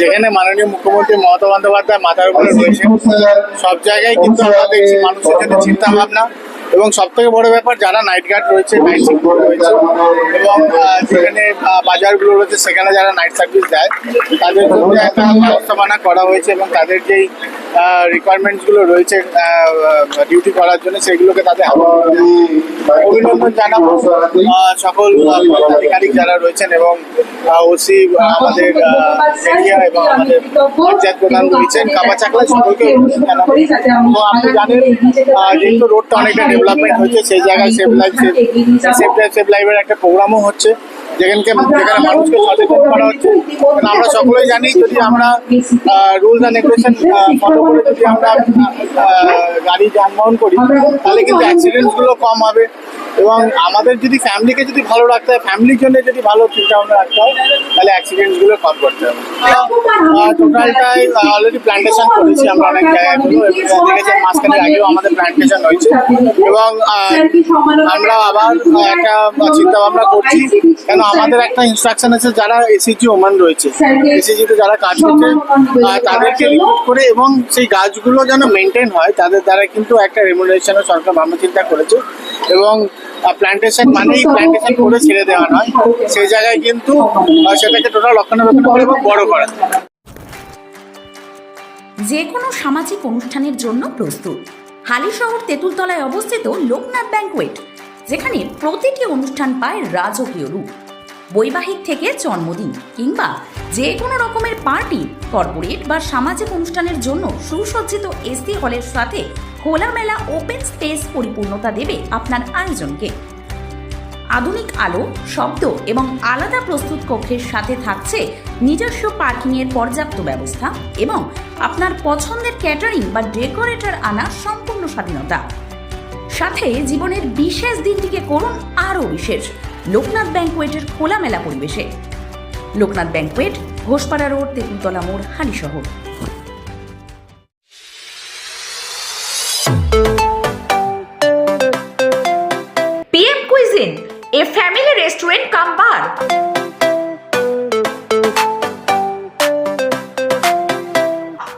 যেখানে মাননীয় মুখ্যমন্ত্রী মমতা বন্দ্যোপাধ্যায় মাথার উপরে রয়েছে, সব জায়গায় কিন্তু আমরা দেখছি মানুষের জন্য চিন্তা ভাবনা এবং সব থেকে বড় ব্যাপার, যারা নাইট গার্ড রয়েছে নাইট রয়েছে, এবং যেখানে বাজারগুলো রয়েছে, সেখানে যারা নাইট সার্ভিস দেয়, তাদের জন্য একটা ব্যবস্থাপনা করা হয়েছে এবং তাদের যেই রিকোয়ারমেন্টসগুলো রয়েছে ডিউটি করার জন্য, সেগুলোকে তাদের অভিনন্দন জানাব। সকল আধিকারিক যারা রয়েছেন এবং ওসি আমাদের এরিয়া এবং আমাদের পঞ্চায়েত প্রধান রয়েছেন কাপা চাকলা সকলকে জানাব। আপনি জানেন যেহেতু রোডটা অনেকটা ডেভেলপমেন্ট হয়েছে, সেই জায়গায় save life save life save লাইফের একটা প্রোগ্রামও হচ্ছে, যেখানকে যেখানে মানুষকে সচেতন করা হচ্ছে। আমরা সকলেই জানি, যদি আমরা রুলস অ্যান্ড রেগুলেশন ফলো গাড়ি যানবাহন করি, তাহলে কিন্তু অ্যাক্সিডেন্টগুলো কম হবে। এবং আমাদের যদি ফ্যামিলিকে যদি ভালো রাখতে হয় ফ্যামিলির জন্য যদি ভালো চিন্তা ভাবনা রাখতে হয়, তাহলে অ্যাক্সিডেন্টগুলো কম করতে হবে। টোটালটাই অলরেডি প্ল্যান্টেশন করেছি আমরা অনেক জায়গায় দেখেছেন মাঝখানে আগেও আমাদের প্ল্যান্টেশন হয়েছে। এবং আমরা আবার একটা চিন্তা ভাবনা করছি কেন আমাদের একটা ইনস্ট্রাকশন আছে যারা এসিজি ওমান রয়েছে এসিজিতে যারা কাজ করছে তাদেরকে রিক্রুট করে এবং সেই গাছগুলো যেন মেনটেন হয় তাদের দ্বারা কিন্তু একটা রেমুনারেশনের সরকার ভাবনা চিন্তা করেছে। এবং প্ল্যান্টেশন মানেই প্ল্যান্টেশন করে ছেড়ে দেওয়া নয়। সেই জায়গায় কিন্তু সেটাকে টোটাল রক্ষণাবেক্ষণ করে এবং বড় করা। যে কোনো সামাজিক অনুষ্ঠানের জন্য প্রস্তুত। হালিশহর তেঁতুলতলায় অবস্থিত লোকনাথ ব্যাংকোয়েট যেখানে প্রতিটি অনুষ্ঠান পায় রাজকীয় রূপ। বৈবাহিক থেকে জন্মদিন কিংবা যে কোনো রকমের পার্টি, কর্পোরেট বা সামাজিক অনুষ্ঠানের জন্য সুসজ্জিত এসি হলের সাথে খোলামেলা ওপেন স্পেস পরিপূর্ণতা দেবে আপনার আয়োজনকে। আধুনিক আলো, শব্দ এবং আলাদা প্রস্তুত কক্ষের সাথে থাকছে নিজস্ব পার্কিংয়ের পর্যাপ্ত ব্যবস্থা এবং আপনার পছন্দের ক্যাটারিং বা ডেকোরেটর আনা সম্পূর্ণ স্বাধীনতা। সাথে জীবনের বিশেষ দিনটিকে করুন আরও বিশেষ, লোকনাথ ব্যাংকোয়েটের খোলামেলা পরিবেশে। লোকনাথ ব্যাংকোয়েট, ঘোষপাড়া রোড, তেঁতুলতলা মোড়, Halisahar. A family restaurant come bar.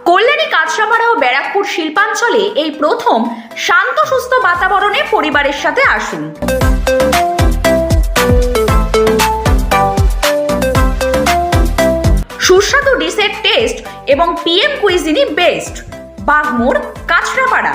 Kalyani Kanchrapara ও ব্যারাকপুর শিল্পাঞ্চলে এই প্রথম শান্ত, সুস্থ বাতাবরণে পরিবারের সাথে আসুন। সুস্বাদু ডিসের টেস্ট এবং PM cuisine best Bagmor Kanchrapara.